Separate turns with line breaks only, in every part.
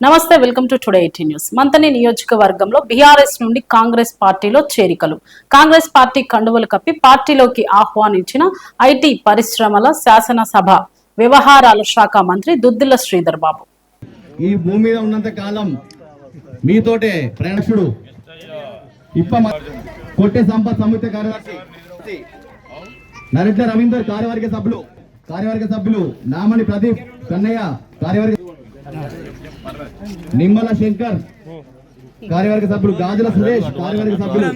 నమస్తే welcome to today eighty news. Manthani నియోజకవర్గంలో BRS నుండి కాంగ్రెస్ పార్టీలో చేరికలు. కాంగ్రెస్ పార్టీ కండువలు కప్పి పార్టీలోకి ఆహ్వానించిన ఐటీ పరిశ్రమల శాసనసభ వ్యవహారాల శాఖ మంత్రి దుద్దిల శ్రీధర్ బాబు.
ఈ భూమి మీద ఉన్నంత కాలం మీతోటే ప్రేక్షుడు కొట్టే సంపత్ సంయుక్త కార్యదర్శి నరేంద్ర రవీందర్ కార్యవర్గ సభ్యులు కార్యవర్గ సభ్యులు నామని ప్రదీప్ కన్నయ్య కార్యవర్గ నిమ్మల శంకర్ కార్యవర్గ సభ్యులు గాజుల సురేష్ కార్యవర్గ సభ్యులు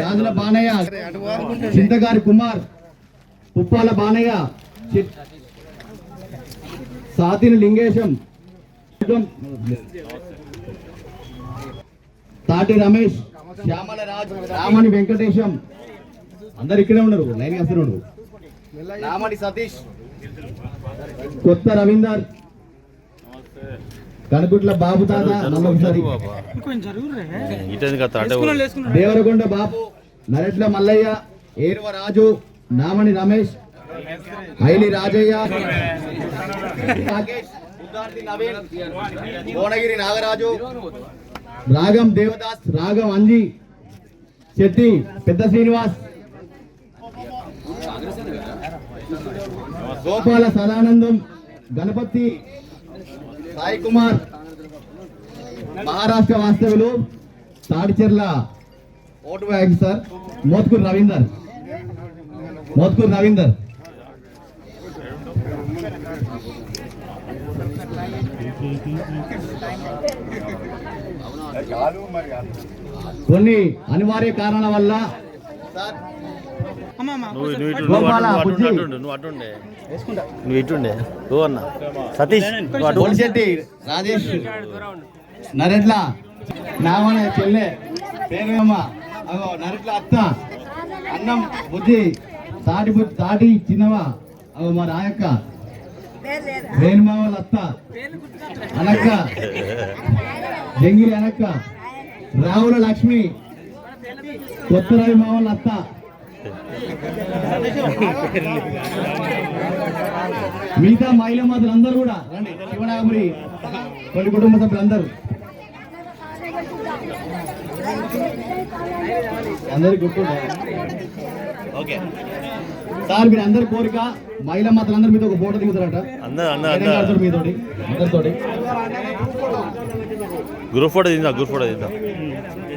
గాజుల బానయ్య చింతగారి కుమార్ పుప్పాల బానయ్య సాతిని లింగేశం తాటి రమేష్ శ్యామల రాజ్ రామణి వెంకటేశం. అందరు ఇక్కడే ఉన్నారు లైన్ వస్తూనే ఉన్నారు రామణి సతీష్. కొత్త రవీందర్. కనుకుట్ల బాబు తాత దేవరకొండ బాబు నరెట్ల మల్లయ్య ఏరువ రాజు నామణి రమేష్ ఐలి రాజయ్య భువనగిరి నాగరాజు రాగం దేవదాస్ రాగం అంజి శెట్టి పెద్ద శ్రీనివాస్ గోపాల సదానందం గణపతి సాయి కుమార్ మహారాష్ట్ర వాస్తవులు తాడిచెర్ల ఓటు సార్ మోత్కూర్ రవీందర్. మోత్కూర్ రవీందర్. కొన్ని అనివార్య కారణాల వల్ల సార్
నువ్వు నువ్వు నువ్వు నువ్వు నువ్వు ఇటుండే ఓ అన్న. సతీష్ నువ్వు
రాజేష్. నరెట్ల. నామన చెల్లె. అగో నరెట్ల అత్త. అన్నం బుద్ధి తాటి బుద్ధి తాటి చిన్నవ? అగో మా రాయక్క. వేణుమావల అత్త. అనక్క. జంగిలి అనక్క. రావుల లక్ష్మి. కొత్త రవి మావల అత్త. మిగతా మహిళా మాతలు అందరూ కూడా శివనాగపురి కొన్ని కుటుంబ సభ్యులందరూ. అందరికి గుర్తుండే ఓకే. సార్ మీరు అందరి కోరిక మహిళా మాతలు అందరూ మీతో ఒక ఫోటో దిగుతారట.
అందరు అందరు అందరు
మీతోటి అందరితోటి.
గ్రూప్ ఫోటో తీద్దాం గ్రూప్ ఫోటో తీద్దాం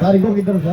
సార్ ఇంకొక ఇద్దరు సార్.